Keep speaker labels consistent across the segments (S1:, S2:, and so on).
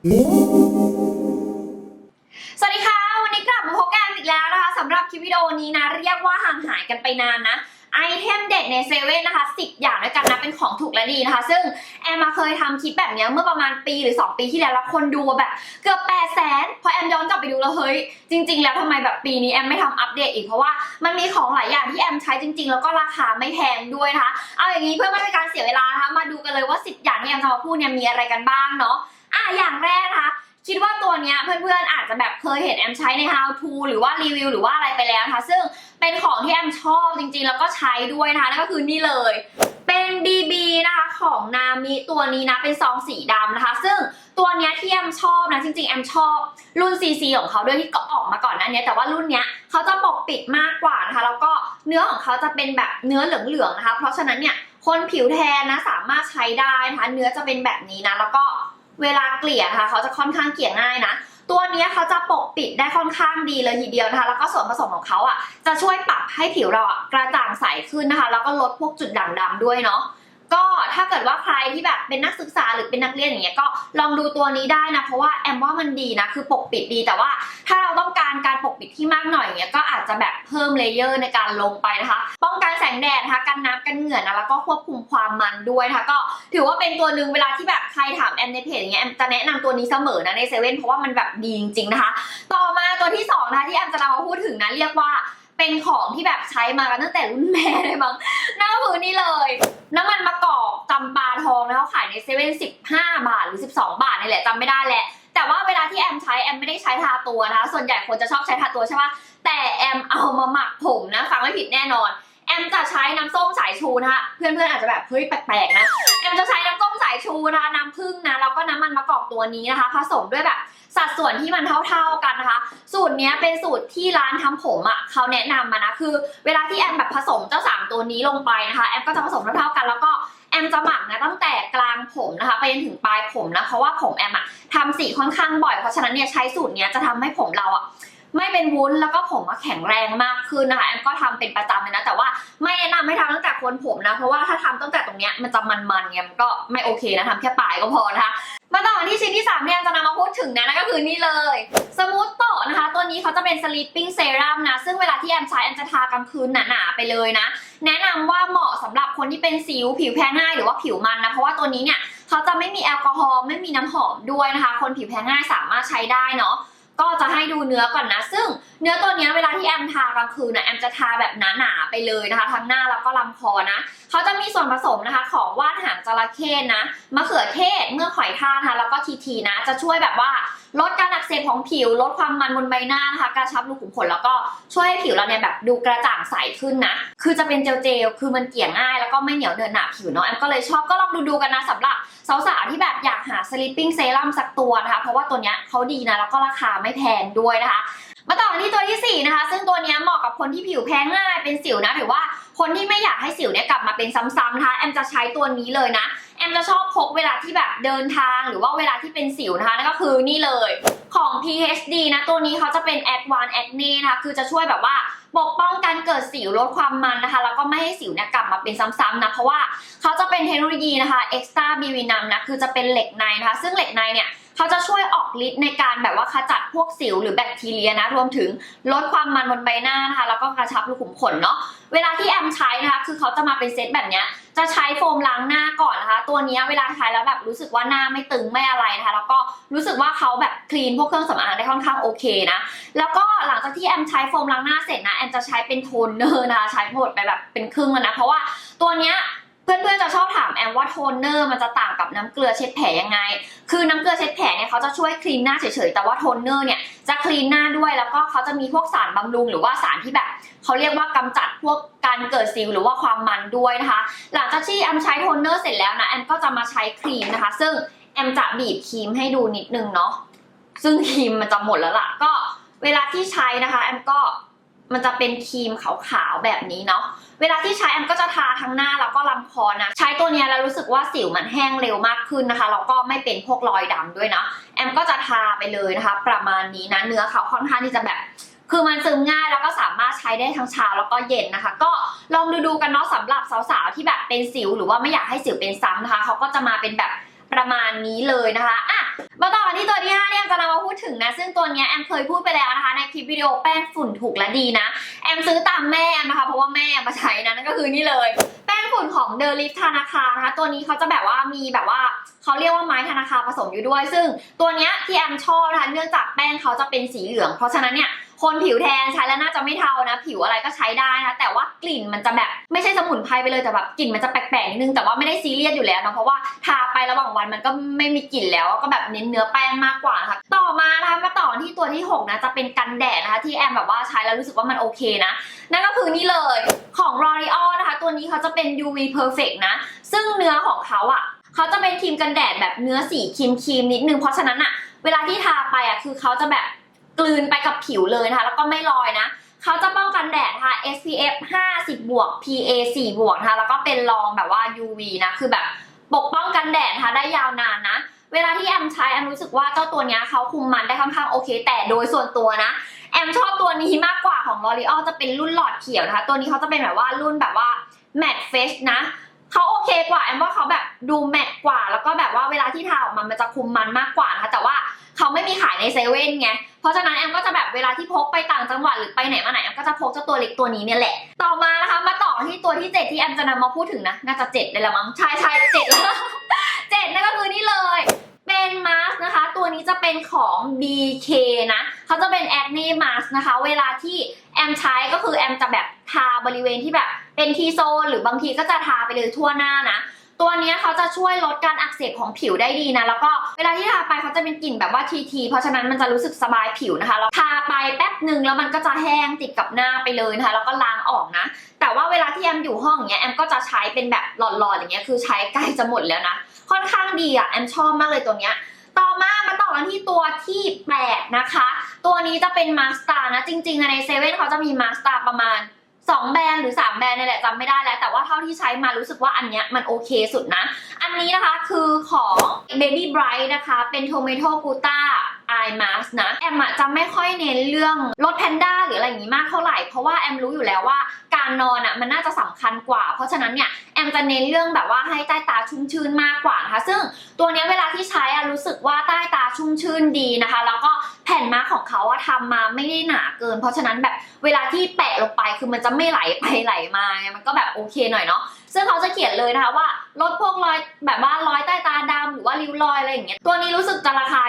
S1: สวัสดีค่ะ วันนี้กลับมาพบกันอีกแล้วนะคะสำหรับคลิปวิดีโอนี้นะ เรียกว่าห่างหายกันไปนานนะไอเทมเด็ดในเซเว่นนะคะ 10 อย่างด้วยกันนะ เป็นของถูกและดีนะคะ ซึ่งแอมมาเคยทำคลิปแบบนี้เมื่อประมาณปีหรือ 2 ปีที่แล้วแล้วคนดูแบบเกือบ8 0 0แสนพอแอมย้อนกลับไปดูแล้วเฮ้ย จริง ๆ แล้วทำไมแบบปีนี้แอมไม่ทำอัปเดตอีกเพราะว่ามันมีของหลายอย่างที่แอมใช้จริง ๆ แล้วก็ราคาไม่แพงด้วยนะคะ เอาอย่างนี้เพื่อไม่เป็นการเสียเวลานะคะมาดูกันเลยว่า 10 อย่างที่แอมจะมาพูดเนี่ยมีอะไรกันบ้างเนาะ อะอย่างแรกนะคะคิดว่าตัวเนี้ยเพื่อนๆอาจจะแบบเคยเห็นแอมใช้ใน how to หรือว่ารีวิวหรือว่าอะไรไปแล้วนะคะซึ่งเป็นของที่แอมชอบจริงๆ แล้วก็ใช้ด้วยนะคะนั่นก็คือนี่เลย เป็น BB นะคะของนามิตัวนี้นะเป็นซองสีดำนะคะ ซึ่งตัวเนี้ยที่แอมชอบนะจริงๆแอมชอบรุ่น CC ของเขาด้วยที่ก็ออกมาก่อนหน้านี้แต่ว่ารุ่นเนี้ยเขาจะปกปิดมากกว่านะคะแล้วก็เนื้อของเขาจะเป็นแบบเนื้อเหลืองๆนะคะ เพราะฉะนั้นเนี่ยคนผิวแทนนะสามารถใช้ได้นะคะเนื้อจะเป็นแบบนี้นะแล้วก็ เวลาเกลี่ยนะคะเขาจะค่อนข้างเกลี่ยง่ายนะตัวนี้เขาจะปกปิดได้ค่อนข้างดีเลยทีเดียวนะคะ แล้วก็ส่วนผสมของเขาอะจะช่วยปรับให้ผิวเราอะกระจ่างใสขึ้นนะคะ แล้วก็ลดพวกจุดด่างดำด้วยเนาะ ก็ถ้าเกิดว่าใครที่แบบเป็นนักศึกษาหรือเป็นนักเรียนอย่างเงี้ยก็ลองดูตัวนี้ได้นะ เพราะว่าแอมว่ามันดีนะ คือปกปิดดีแต่ว่าถ้าเราต้องการการปกปิดที่มากหน่อยอย่างเงี้ยก็อาจจะแบบเพิ่มเลเยอร์ในการลงไปนะคะ ป้องกันแสงแดดนะคะกันน้ำกันเหงื่อนะแล้วก็ควบคุมความมันด้วยนะคะก็ถือว่าเป็นตัวหนึ่งเวลาที่แบบใครถามแอมในเพจอย่างเงี้ยแอมจะแนะนำตัวนี้เสมอนะในเซเว่นเพราะว่ามันแบบดีจริงๆนะคะ ต่อมาตัวที่สองนะคะที่แอมจะนำมาพูดถึงนะเรียกว่า เป็นของที่แบบใช้มากันตั้งแต่รุ่นแม่เลยมั้งนั่นก็คือนี่เลย น้ำมันมะกอกจำปาทองนะเขาขายในเซเว่นสิบห้าบาทหรือสิบาทนี่แหละจำไม่ได้แหละแต่ว่าเวลาที่แอมใช้แอมไม่ได้ใช้ทาตัวนะคะส่วนใหญ่คนจะชอบใช้ทาตัวใช่ปะแต่แอมเอามาหมักผมนะฟังไม่ผิดแน่นอน แอมจะใช้น้ำส้มสายชูนะคะเพื่อนๆอาจจะแบบเฮ้ยแปลกๆนะแอมจะใช้น้ำส้มสายชูนะคะน้ำผึ้งนะแล้วก็น้ำมันมะกอกตัวนี้นะคะ ผสมด้วยแบบสัดส่วนที่มันเท่าๆกันนะคะ สูตรนี้เป็นสูตรที่ร้านทำผมอะเขาแนะนำมานะคือ เวลาที่แอมแบบผสมเจ้าสามตัวนี้ลงไปนะคะแอมก็จะผสมเท่าๆกันแล้วก็แอมจะหมักนะตั้งแต่กลางผมนะคะ ไปจนถึงปลายผมนะเพราะว่าผมแอมอะทำสีค่อนข้างบ่อยเพราะฉะนั้นเนี่ยใช้สูตรเนี้ยจะทำให้ผมเราอะ ไม่เป็นวุ้นแล้วก็ผมมาแข็งแรงมากขึ้นนะคะแอมก็ทำเป็นประจำเลยนะ แต่ว่าไม่แนะนำให้ทำตั้งแต่โคนผมนะ เพราะว่าถ้าทำตั้งแต่ตรงเนี้ยมันจะมันๆไงมันก็ไม่โอเคนะทำแค่ปลายก็พอนะคะมาต่อที่ชิ้นที่3เนี่ยจะนำมาพูดถึงนะนั่นก็คือนี่เลย สมูทโตนะคะ ตัวนี้เขาจะเป็น sleeping serum นะ ซึ่งเวลาที่แอมใช้แอมจะทากลางคืนหนาๆไปเลยนะ แนะนำว่าเหมาะสำหรับคนที่เป็นสิวผิวแพ้ง่ายหรือว่าผิวมันนะ เพราะว่าตัวนี้เนี่ยเขาจะไม่มีแอลกอฮอล์ไม่มีน้ำหอมด้วยนะคะ คนผิวแพ้ง่ายสามารถใช้ได้เนาะ ก็จะให้ดูเนื้อก่อนนะ ซึ่งเนื้อตัวนี้เวลาที่แอมทากลางคืนนะแอมจะทาแบบหนาๆไปเลยนะคะ ทั้งหน้าแล้วก็ลำคอนะเขาจะมีส่วนผสมนะคะ ของว่านหางจระเข้นะมะเขือเทศเมื่อข่อยทานะคะแล้วก็ทีทีนะ จะช่วยแบบว่า ลดการอักเสบของผิว ลดความมันบนใบหน้านะคะ กระชับรูขุมขนแล้วก็ช่วยให้ผิวเราเนี่ยแบบดูกระจ่างใสขึ้นนะ คือจะเป็นเจลเจลๆคือมันเกี่ยง่าย แล้วก็ไม่เหนียวเนินหนาผิวเนาะแอมก็เลยชอบก็ลองดูดูๆกันนะสำหรับสาวๆที่แบบอยากหา sleeping serum สักตัวนะคะ เพราะว่าตัวเนี้ยเขาดีนะแล้วก็ราคาไม่แพงด้วยนะคะมาต่อกันที่ตัวที่ 4 นะคะ ซึ่งตัวเนี้ยเหมาะกับคนที่ผิวแพ้ง่ายเป็นสิวนะหรือว่าคนที่ไม่อยากให้สิวเนี่ยกลับมาเป็นซ้ำๆนะคะแอมจะใช้ตัวนี้เลยนะ แอมจะชอบพกเวลาที่แบบเดินทางหรือว่าเวลาที่เป็นสิวนะคะนั่นก็คือนี่เลยของ PHD นะตัวนี้เขาจะเป็น Advanced Acne นะคะคือจะช่วยแบบว่าปกป้องการเกิดสิวลดความมันนะคะแล้วก็ไม่ให้สิวเนี่ยกลับมาเป็นซ้ำๆนะเพราะว่าเขาจะเป็นเทคโนโลยีนะคะ Extra BV นำนะคือจะเป็นเหล็กในนะคะซึ่งเหล็กในเนี่ย เขาจะช่วยออกฤทธิ์ในการแบบว่าขจัดพวกสิวหรือแบคทีเรียนะ รวมถึงลดความมันบนใบหน้านะคะ แล้วก็กระชับรูขุมขนเนาะ เวลาที่แอมใช้นะคะ คือเขาจะมาเป็นเซตแบบเนี้ยจะใช้โฟมล้างหน้าก่อนนะคะ ตัวนี้เวลาใช้แล้วแบบรู้สึกว่าหน้าไม่ตึงไม่อะไรนะคะ แล้วก็รู้สึกว่าเขาแบบคลีนพวกเครื่องสำอางได้ค่อนข้างโอเคนะ แล้วก็หลังจากที่แอมใช้โฟมล้างหน้าเสร็จนะแอมจะใช้เป็นโทนเนอร์นะคะ ใช้หมดไปแบบเป็นครึ่งแล้วนะ เพราะว่าตัวเนี้ย เพื่อนๆจะชอบถามแอมว่าโทนเนอร์มันจะต่างกับน้ำเกลือเช็ดแผลยังไง คือน้ำเกลือเช็ดแผลเนี่ยเขาจะช่วยคลีนหน้าเฉยๆ แต่ว่าโทนเนอร์เนี่ยจะคลีนหน้าด้วย แล้วก็เขาจะมีพวกสารบำรุงหรือว่าสารที่แบบเขาเรียกว่ากำจัดพวกการเกิดสิวหรือว่าความมันด้วยนะคะ หลังจากที่แอมใช้โทนเนอร์เสร็จแล้วนะแอมก็จะมาใช้ครีมนะคะ ซึ่งแอมจะบีบครีมให้ดูนิดนึงเนาะ ซึ่งครีมมันจะหมดแล้วล่ะ ก็เวลาที่ใช้นะคะแอมก็มันจะเป็นครีมขาวๆแบบนี้เนาะ เวลาที่ใช้แอมก็จะทาทั้งหน้าแล้วก็ลำคอนะ ใช้ตัวนี้แล้วรู้สึกว่าสิวมันแห้งเร็วมากขึ้นนะคะแล้วก็ไม่เป็นพวกรอยดำด้วยนะแอมก็จะทาไปเลยนะคะ ประมาณนี้นะเนื้อเขาค่อนข้างที่จะแบบคือมันซึมง่ายแล้วก็สามารถใช้ได้ทั้งเช้าแล้วก็เย็นนะคะ ก็ลองดูดูกันเนาะสำหรับสาวๆที่แบบเป็นสิว หรือว่าไม่อยากให้สิวเป็นซ้ำนะคะเขาก็จะมาเป็นแบบ ประมาณนี้เลยนะคะอะมาต่อกันที่ตัวที่5เนี่ยแอมจะนำมาพูดถึงนะ ซึ่งตัวนี้แอมเคยพูดไปแล้วนะคะ ในคลิปวิดีโอแป้งฝุ่นถูกและดีนะ แอมซื้อตามแม่นะคะ เพราะว่าแม่มาใช้นะนั่นก็คือนี่เลย แป้งฝุ่นของเดลิฟธนาคารนะคะ ตัวนี้เขาจะแบบว่ามีแบบว่าเขาเรียกว่าไม้ธนาคารผสมอยู่ด้วย ซึ่งตัวนี้ที่แอมชอบนะคะเนื่องจากแป้งเขาจะเป็นสีเหลือง เพราะฉะนั้นเนี่ย คนผิวแทนใช้แล้วน่าจะไม่เทานะ ผิวอะไรก็ใช้ได้นะ แต่ว่ากลิ่นมันจะแบบไม่ใช่สมุนไพรไปเลยแต่แบบกลิ่นมันจะแปลกๆนิดนึงแต่ว่าไม่ได้ซีเรียสอยู่แล้วเนาะเพราะว่าทาไประหว่างวันมันก็ไม่มีกลิ่นแล้วก็แบบเน้นเนื้อแป้งมากกว่านะคะต่อมานะคะมาต่อที่ตัวที่หกนะ จะเป็นกันแดดนะคะที่แอมแบบว่าใช้แล้วรู้สึกว่ามันโอเคนะ นั่นก็คือนี่เลยของ L'Oreal นะคะ ตัวนี้เขาจะเป็น UV Perfect นะ ซึ่งเนื้อของเขาอะเขาจะเป็นครีมกันแดดแบบเนื้อสีครีมครีมๆนิดนึงเพราะฉะนั้นอะเวลาที่ทาไปอะคือเขาจะแบบ กลืนไปกับผิวเลยนะคะ แล้วก็ไม่ลอยนะเขาจะป้องกันแดดนะคะ SPF 50บวก PA 4บวกนะคะแล้วก็เป็นรองแบบว่า UV นะคือแบบปกป้องกันแดดนะคะได้ยาวนานนะ เวลาที่แอมใช้แอมรู้สึกว่าเจ้าตัวนี้เขาคุมมันได้ค่อนข้างโอเค แต่โดยส่วนตัวนะ แอมชอบตัวนี้มากกว่าของ L'Oreal จะเป็นรุ่นหลอดเขียวนะคะ ตัวนี้เขาจะเป็นแบบว่ารุ่นแบบว่า matte face นะเขาโอเคกว่าแอมว่าเขาแบบดูแมตต์กว่า แล้วก็แบบว่าเวลาที่ทาออกมามันจะคุมมันมากกว่านะคะแต่ว่า เขาไม่มีขายในเซเว่นไง เพราะฉะนั้นแอมก็จะแบบเวลาที่พกไปต่างจังหวัดหรือไปไหนมาไหนแอมก็จะพกเจ้าตัวเล็กตัวนี้เนี่ยแหละ ต่อมานะคะมาต่อที่ตัวที่เจ็ดที่แอมจะนำมาพูดถึงนะ น่าจะเจ็ดเลยละมั้ง ใช่ใช่เจ็ดแล้วเจ็ดนั่นก็คือนี่เลยเป็นมาสก์นะคะ ตัวนี้จะเป็นของ BK นะเขาจะเป็น acne mask นะคะ เวลาที่แอมใช้ก็คือแอมจะแบบทาบริเวณที่แบบเป็นทีโซนหรือบางทีก็จะทาไปเลยทั่วหน้านะ ตัวนี้เขาจะช่วยลดการอักเสบของผิวได้ดีนะ แล้วก็เวลาที่ทาไปเขาจะเป็นกลิ่นแบบว่าทีทีเพราะฉะนั้นมันจะรู้สึกสบายผิวนะคะแล้วทาไปแป๊บหนึ่งแล้วมันก็จะแห้งติดกับหน้าไปเลยนะคะ แล้วก็ล้างออกนะ แต่ว่าเวลาที่แอมอยู่ห้องอย่างเงี้ยแอมก็จะใช้เป็นแบบหลอดๆอย่างเงี้ยคือใช้ใกล้จะหมดแล้วนะ ค่อนข้างดีอะแอมชอบมากเลยตัวเนี้ยต่อมามาต่อกันที่ตัวที่แปดนะคะ ตัวนี้จะเป็นมาสตาร์นะจริงๆในเซเว่นเขาจะมีมาสตาร์ประมาณ 2 แบรนด์หรือ 3 แบรนด์นี่แหละจำไม่ได้แล้ว แต่ว่าเท่าที่ใช้มารู้สึกว่าอันเนี้ยมันโอเคสุดนะ อันนี้นะคะคือของ Baby Bright นะคะ เป็น Tomato g u t a Eye Mask นะ แอมอะจะไม่ค่อยเน้นเรื่องลดแพนด้าหรืออะไรอย่างนี้มากเท่าไหร่ เพราะว่าแอมรู้อยู่แล้วว่าการนอนอะมันน่าจะสำคัญกว่า เพราะฉะนั้นเนี่ยแอมจะเน้นเรื่องแบบว่าให้ใต้ตาชุ่มชื่นมากกว่านะคะ ซึ่งตัวเนี้ยเวลาที่ใช้อะรู้สึกว่าใต้ตาชุ่มชื่นดีนะคะ แล้วก็ ผ่นมาของเขาอะทำมาไม่ได้หนาเกิน เพราะฉะนั้นแบบเวลาที่แปะลงไปคือมันจะไม่ไหลไปไหลมาไงมันก็แบบโอเคหน่อยเนาะซึ่งเขาจะเขียนเลยนะคะว่าลดพวกรอยแบบว่ารอยใต้ตาดำหรือว่าริ้วรอยอะไรอย่างเงี้ยตัวนี้รู้สึกจะราคา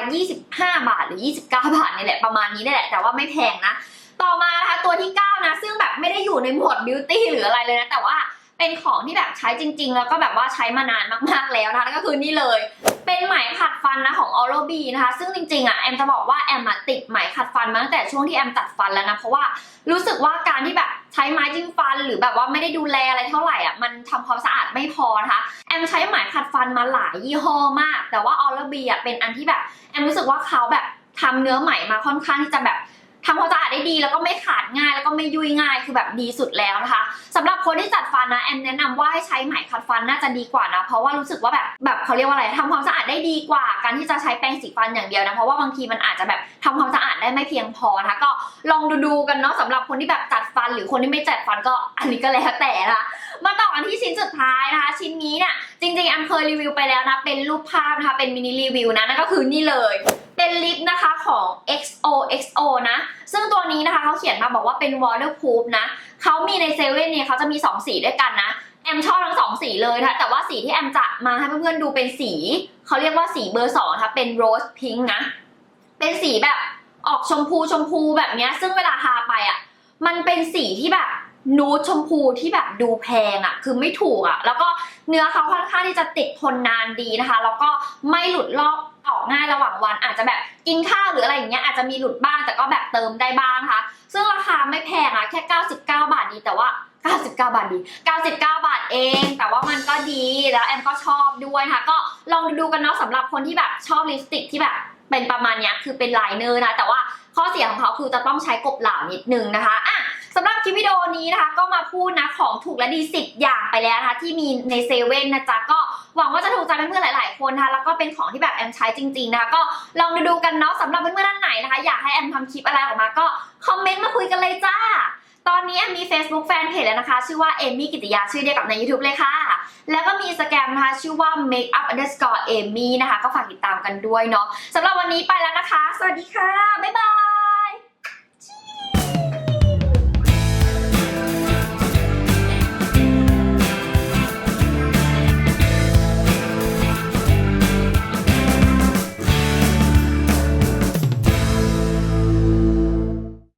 S1: 25 บาทหรือ 29 บาทนี่แหละประมาณนี้นี่แหละแต่ว่าไม่แพงนะ ต่อมานะคะตัวที่ 9 นะ ซึ่งแบบไม่ได้อยู่ในหมวดบิวตี้หรืออะไรเลยนะแต่ว่า เป็นของที่แบบใช้จริง ๆ แล้วก็แบบว่าใช้มานานมากๆแล้วนะคะก็คือนี่เลย เป็นไหมขัดฟันนะของ Oral B นะคะ ซึ่งจริงๆอะแอมจะบอกว่าแอมติดไหมขัดฟันมาตั้งแต่ช่วงที่แอมจัดฟันแล้วนะเพราะว่ารู้สึกว่าการที่แบบใช้ไม้จิ้มฟัน หรือแบบว่าไม่ได้ดูแลอะไรเท่าไหร่อะมันทำความสะอาดไม่พอนะคะแอมใช้ไหมขัดฟันมาหลายยี่ห้อมาก แต่ว่า Oral B อะเป็นอันที่แบบแอมรู้สึกว่าเขาแบบทำเนื้อไหมมาค่อนข้างที่จะแบบ ทำความสะอาดได้ดีแล้วก็ไม่ขาดง่ายแล้วก็ไม่ยุ่ยง่ายคือแบบดีสุดแล้วนะคะสำหรับคนที่จัดฟันนะแอมแนะนำว่าให้ใช้ไหมขัดฟันน่าจะดีกว่านะเพราะว่ารู้สึกว่าแบบแบบเขาเรียกว่าอะไรทำความสะอาดได้ดีกว่า การที่จะใช้แปรงสีฟันอย่างเดียวนะเพราะว่าบางทีมันอาจจะแบบทำความสะอาดได้ไม่เพียงพอนะคะก็ลองดูดูกันเนาะสำหรับคนที่แบบจัดฟันหรือคนที่ไม่จัดฟันก็อันนี้ก็แล้วแต่นะคะมาต่อกันที่ชิ้นสุดท้ายนะคะ ชิ้นนี้เนี่ยจริงๆแอมเคยรีวิวไปแล้วนะเป็นรูปภาพนะคะเป็นมินิรีวิวนะนั่นก็คือนี่เลย เป็นลิปนะคะของ XOXO นะ ซึ่งตัวนี้นะคะเขาเขียนมาบอกว่าเป็น waterproof นะเขามีในเซเว่นเนี่ยเขาจะมี 2 สีด้วยกันนะ แอมชอบทั้งสองสีเลยนะแต่ว่าสีที่แอมจะมาให้เพื่อนๆดูเป็นสี เขาเรียกว่าสีเบอร์สองนะคะเป็น rose pink นะ เป็นสีแบบออกชมพูชมพูแบบเนี้ยซึ่งเวลาทาไปอะ มันเป็นสีที่แบบนูดชมพูที่แบบดูแพงอะ คือไม่ถูกอะ แล้วก็เนื้อเขาค่อนข้างที่จะติดทนนานดีนะคะ แล้วก็ไม่หลุดลอก ออกง่ายระหว่างวัน อาจจะแบบกินข้าวหรืออะไรอย่างเงี้ยอาจจะมีหลุดบ้างแต่ก็แบบเติมได้บ้างนะคะ ซึ่งราคาไม่แพงอะแค่ 99 บาทดีแต่ว่า 99 บาทดี 99 บาทเอง แต่ว่ามันก็ดีแล้วแอมก็ชอบด้วยนะคะก็ลองดูกันเนาะสำหรับคนที่แบบชอบลิปสติกที่แบบเป็นประมาณเนี้ยคือเป็นไลเนอร์นะแต่ว่าข้อเสียของเขาคือจะต้องใช้กบเหล่านิดนึงนะคะอะสำหรับคลิปวิดีโอนี้นะคะ ก็มาพูดนะของถูกและดี10อย่างไปแล้วนะคะที่มีในเซเว่นนะจ๊ะก็ หวังว่าจะถูกใจเพื่อนๆหลาย ๆ คนนะคะแล้วก็เป็นของที่แบบแอมใช้จริงๆนะคะก็ลองดูดูกันเนาะสำหรับเพื่อนๆท่านไหนนะคะ อยากให้แอมทำคลิปอะไรออกมาก็คอมเมนต์มาคุยกันเลยจ้าตอนนี้แอมมี Facebook Fanpage แล้วนะคะ ชื่อว่าเอมี่กิติยาชื่อเดียวกับใน YouTube เลยค่ะ แล้วก็มีสแกมนะคะ ชื่อว่า makeup underscore amy นะคะ ก็ฝากติดตามกันด้วยเนาะสำหรับวันนี้ไปแล้วนะคะ สวัสดีค่ะ บ๊ายบาย